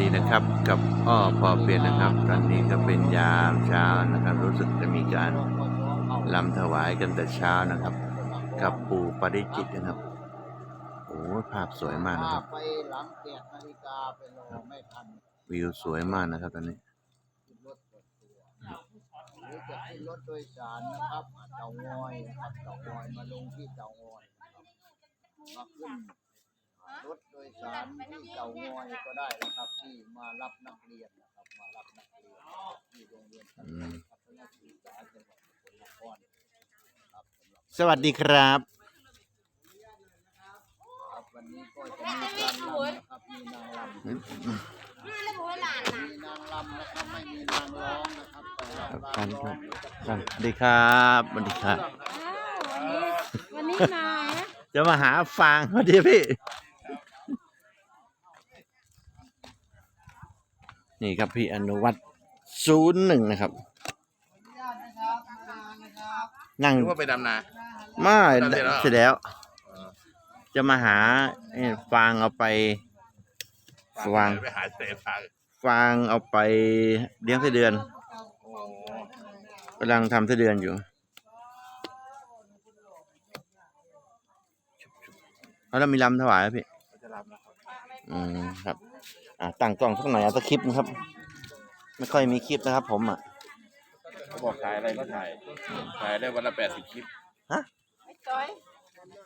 ดีนะครับ กับอ้อพอเปลี่ยนนะครับ ตอนนี้ก็เป็นยามเช้านะครับ รู้สึกจะมีการลำถวายกันแต่เช้านะครับ กับปู่ปริจิตรนะครับโอ้ยภาพสวยมากนะครับไปหลังแปดนาฬิกาไปรอไม่ทันวิวสวยมากนะครับตอนนี้ขึ้นรถส่วนตัวหรือจะขึ้นรถโดยสารนะครับเต่างอยนะครับเต่างอยมาลงที่เต่างอยนะครับมาขึ้น รถโดยสารที่เต่างอยก็ได้นะครับ ที่มารับนักเรียนนะครับมารับนักเรียนที่โรงเรียนพัฒนาพัฒนาศึกษาจังหวัดสกลนครครับสำหรับสวัสดีครับ ครับวันนี้ก็จะมีการรำนะครับมีนางรำมาแล้วบอกว่าหลานน่ะมีนางรำนะครับไม่มีนางร้องนะครับแต่ว่าครับนางท่านร้คอรับงสวัสดีครับสวัสดีครับ อ้าววันนี้วันนี้นายนะจะมาหาฟางพอดีพี่ นี่ครับพี่อนุวัตศูนย์หนึ่งนะครับ นั่งนึกว่าไปดำนาไม่ทำเสร็จแล้วเหรอเสร็จแล้ว จะมาหาเอ่อฟางเอาไปฟางไปหาเศษฟางฟางเอาไปเลี้ยงไส้เดือนโอ้กำลังทำไส้เดือนอยู่เขาแล้วมีลำถวายไหมพี่เขาจะรับนะครับอืมครับ อ่าตั้งกล้องสักหน่อยเอาสักคลิปนะครับ ไม่ค่อยมีคลิปนะครับ ผมอะเขาบอกถ่ายอะไรก็ถ่าย ถ่ายได้วันละแปดสิบคลิปไม่จ้อย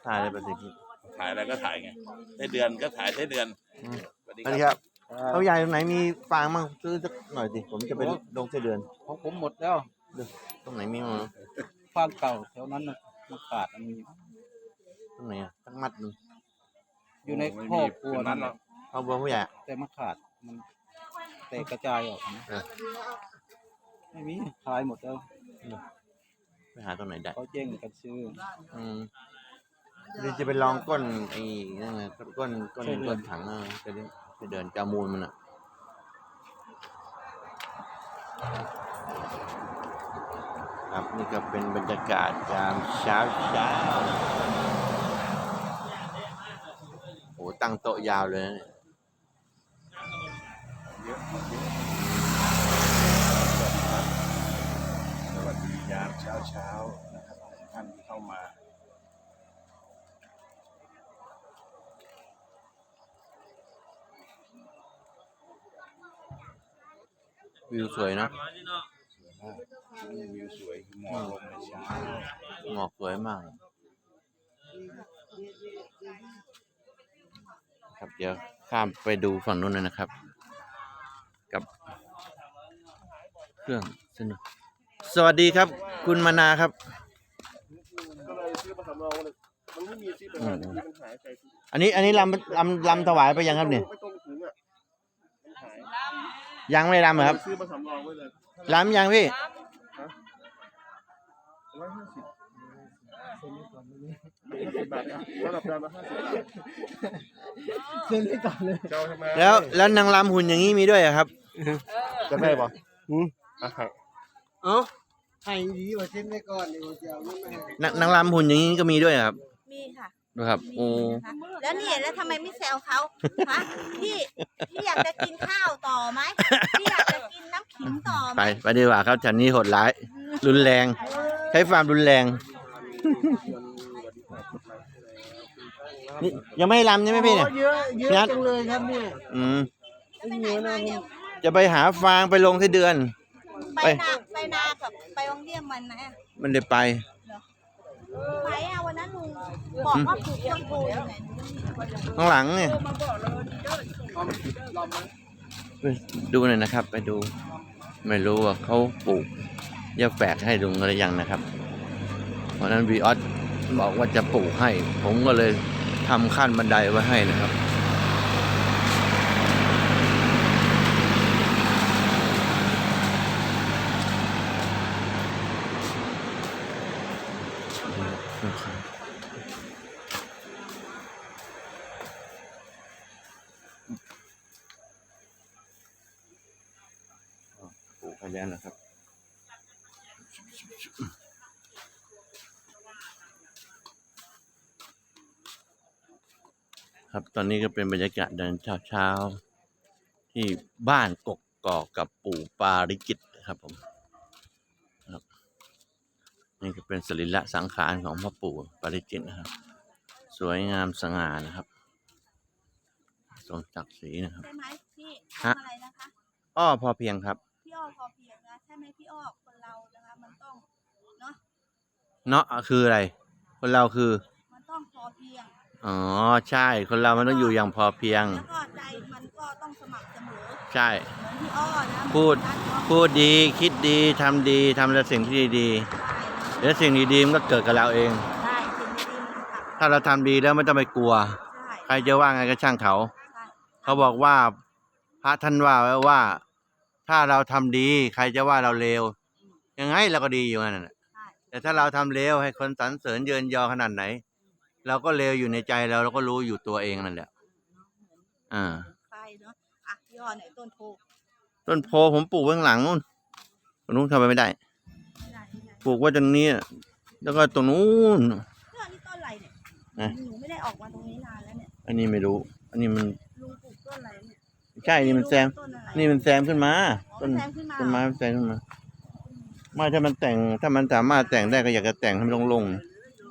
ถ่ายได้ประสิทธิ์ถ่ายอะไรก็ถ่ายไง ได้เดือนก็ถ่ายได้เดือนอืมสวัสดีสวัสดีคครับรับเขาใหญ่ตรงไหนมีฟางมั่งซื้อสักหน่อยสิผมจะไปลงไส้เดือนของผมหมดแล้วตรงไหนมีมั้งฟาร์มเก่าแถวนั้นน่ะมันขาดมันมีตรงไหนอะสักมัดหนึงอยู่ในไม่ครอบมีครัวเป็นมันั่ดนหรอก เอาบัวผู้ใหญ่อะแต่มันขาดมันแตกกระจายออกนะเออไม่มีขายหมดแล้วไปหาตรงไหนได้เขาแย่งกันซื้อ อืมเดี๋ยวจะไปลองก้นไอ้นั่นไงก้นก้นใช่เลย ก้นถังอะจะได้จะเดินจามูลมันอะครับนี่ก็เป็นบรรยากาศยามเช้าเช้าโอ้ตั้งโต๊ะยาวเลยนะเนี่ย เยอะเยอะสวัสดียาม เช้านะครับท่านที่เข้ามา วิวสวยเนอะนี่วิวสวยหมอกลงในเช้าหมอกสวยมาก ครับเดี๋ยวข้ามไปดูฝั่งนู้นเลยนะครับ กับเครื่องสนุก สวัสดีครับ คุณมานาครับ ก็เลยซื้อมาสำรองเลยมันไม่มีซื้อเป็นห้านาทีมันหายไปอันนี้อันนี้ลำลำลำถวายไปยังครับเนี่ยไม่ตรงถุงอะมันหายยังไม่ลำเหรอครับซื้อมาสำรองไว้เลยลำยังพี่ร้อยห้าสิบห้าสิบบาทนะสำหรับจานละห้าสิบบาทซื้อนี่ก่อนเลยเจ้าทำไมแล้วแล้วนางลำหุ่นอย่างนี้มีด้วยเหรอครับจะได้ปะ เอ้าให้ดีกว่าเส้นไว้ก่อนเดี๋ยวจะเอาไม่ให้นางนางลำหุ่นอย่างนี้ก็มีด้วยเหรอครับมีค่ะนะครับมีโอ้ นะคะแล้วนี่แล้วทำไมไม่แซวเขาฮะพี่พี่อยากจะกินข้าวต่อไหมพี่อยากจะกินน้ำขิงต่อไหไปมไปดีกว่าครับฉันนี้โหดร้าย รุนแรง ใช้ความรุนแรง นี่ยังไม่ลำใช่ไหมพี่เนี่ยเยอะเยอะงัดจังเลยครับเนี่ยอืมไปไหนมาเนี่ยจะไปหาฟางไปลงไส้เดือน ไปไปนาไปนากับไปโรงเรียนมันนะมันได้ไป ไปอะวันนั้นลุงบอกว่าปลูกต้นโพอยู่ไหนข้างหลังเนี่ยไปดูหน่อยนะครับ ไปดู ไม่รู้ว่าเขาปลูกยาแฝกให้ลุงหรือยังนะครับเพราะฉะนั้นวีออสบอกว่าจะปลูกให้ ผมก็เลยทำขั้นบันไดไว้ให้นะครับ ปลูกให้แล้วนะครับครับตอนนี้ก็เป็นบรรยากาศเดินเช้าๆ ที่บ้านกกกอกกับปู่ปาริกิตครับผมครับนี่ก็เป็นสรีระสังขารของพ่อปู่ปาริกิตนะครับ สวยงามสง่านะครับ ทรงศักดิ์ศรีนะครับ ใช่ไหมพี่ฮะทำอะไรนะคะ อ้อพอเพียงครับ พี่อ้อพอเพียงนะใช่ไหมพี่อ้อคนเรานะคะมันต้องเนาะเนาะคืออะไร คนเราคือ มันต้องพอเพียง อ๋อใช่ คนเรามันต้องอยู่อย่างพอเพียง แล้วก็ใจมันก็ต้องสม่ำเสมอใช่ เหมือนพี่อ้อนะพูดเหมือนนัทพูดดีคิดดีทำดีทำแต่สิ่งที่ดีๆแล้วสิ่งดีๆมันก็เกิดกับเราเองใช่สิ่งดีๆมันจะกลับถ้าเราทำดีแล้วไม่ต้องไปกลัว ใช่ ใครจะว่าไงก็ช่างเขาใช่ เขาบอกว่าพระท่านว่าไว้ว่า ถ้าเราทำดี ใครจะว่าเราเลวยังไงเราก็ดีอยู่นั่นน่ะใช่แต่ถ้าเราทำเลวให้คนสรรเสริญเยินยอขนาดไหน เราก็เลวอยู่ในใจเราเราก็รู้อยู่ตัวเองนั่นแหละอ่าใช่เนาะอะพี่อ้อไหนต้นโพต้นโพผมปลูกไว้ข้างหลังนู่นตรงนู้นเข้าไปไม่ได้ไม่ได้ไม่ได้ปลูกไว้ตรงนี้แล้วก็ตรงนู้นพี่อ้อนี่ต้นอะไรเนี่ย นะ หนูไม่ได้ออกมาตรงนี้นานแล้วเนี่ยอันนี้ไม่รู้ อันนี้มัน ใช่นี่มันแซม ต้นอะไร นี่มันแซมขึ้นมาอ๋อต้นแซมขึ้นมา ต้นไม้มันแซมขึ้นมา ไม่ถ้ามันแต่ง ถ้ามันสามารถแต่งได้ก็อยากจะแต่งให้มันโลง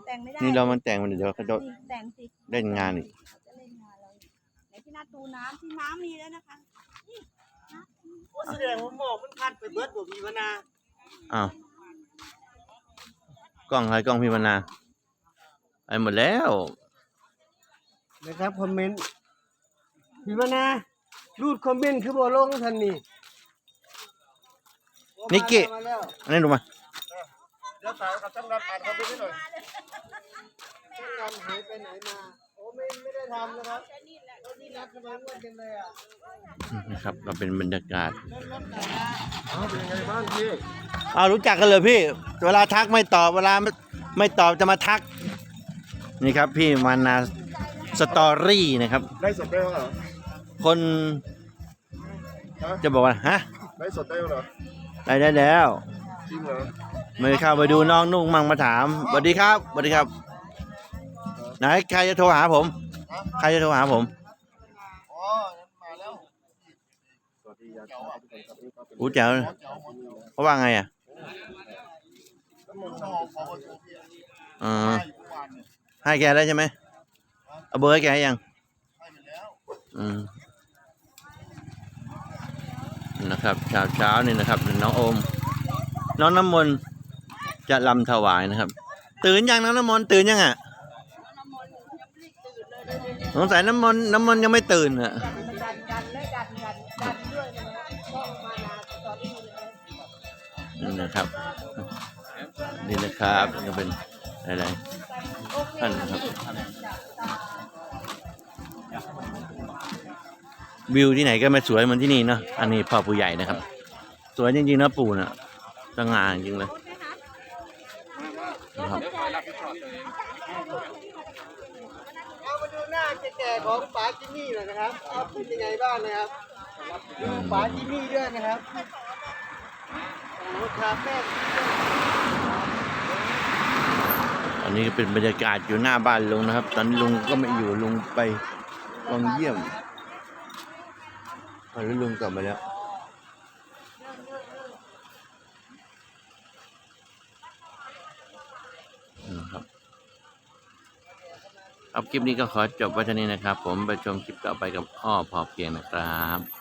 แต่งไม่ได้ๆนี่เรามันแต่งมันเดี๋ยวเขาจะนี่แต่งสิเล่นงานอีก เขาจะเล่นงานเราอีกไหนพี่นัทดูน้ำที่น้ำมีแล้วนะคะนี่น้ำโอ้แสดงว่าหมอกมันพัดไปเบิดบ่มีวะนาอ้าวกล้องใครกล้องพี่มนาไปหมดแล้ว นะครับคอมเมนต์มีวะนา รูดคอมเมนต์คือบ่ลงทันนี่นิกกี้ มาแล้วอันนี้ดูมาเดี๋ยวสายกับช่างนัดอ่านคอมเมนต์ให้หน่อยช่างงานหายไปไหนมาโอ้ไม่ไม่ได้ทำนะครับแล้วนี่นัดทำไมงวดกันเลยอะนะครับก็เป็นบรรยากาศอ้าวเป็นยังไงบ้างพี่อ้าวรู้จักกันเลยพี่ เวลาทักไม่ตอบเวลาไม่ไม่ตอบจะมาทัก นี่ครับพี่มานาสตอรี่นะครับ ได้สดได้เหรอ คนฮะจะบอกว่าฮะได้สดได้เหรอได้ได้แล้วจริงเหรอไม่เข้าไปดูน้องนุ่งมั่งมาถามสวัสดีครับสวัสดีครับ ไหนใครจะโทรหาผม ใครจะโทรหาผมอ๋อมาแล้วสวัสดียามเช้าทุกคนครับนี่ก็เป็นอู้แจ๋วเขาว่าไงอะน้ำมันต์ของของประตูพี่อ๋อให้เมื่อวานเนี่ยให้แกแล้วใช่ไหมเอาเบอร์ให้แกยังให้ไปแล้วอืม นะครับเช้าเช้าๆนี่นะครับน้องโอม น้องน้ำมนต์จะลำถวายนะครับ ตื่นยังน้องน้ำมนต์ตื่นยังอะสงสัยน้ำมนต์น้ำมนต์ยังไม่ตื่นอะดันดันและดันดันดันด้วยนะช่องมานาสตอรี่เลยนี่นะครับนี่นะครับนี่ก็เป็นอะไรท่านนะครับ วิวที่ไหนก็ไม่สวยเหมือนที่นี่เนอะอันนี้พ่อผู้ใหญ่นะครับ สวยจริงๆนะปู่น่ะสง่าจริงเลยนะครับเอามาดูหน้าแก่ๆของป๋าจิมมี่หน่อยนะครับเอาเป็นยังไงบ้างนะครับดูป๋าจิมมี่ด้วยนะครับโอ้โหทาแป้งอันนี้ก็เป็นบรรยากาศอยู่หน้าบ้านลุงนะครับ ตอนนี้ลุงก็ไม่อยู่ลุงไปวังเยี่ยม อนนี้ลุงกลับมาแล้วนะครับครับคลิปนี้ก็ขอจบไว้เท่านี้นะครับ ผมไปชมคลิปต่อไปกับพ่อพอเพียงนะครับ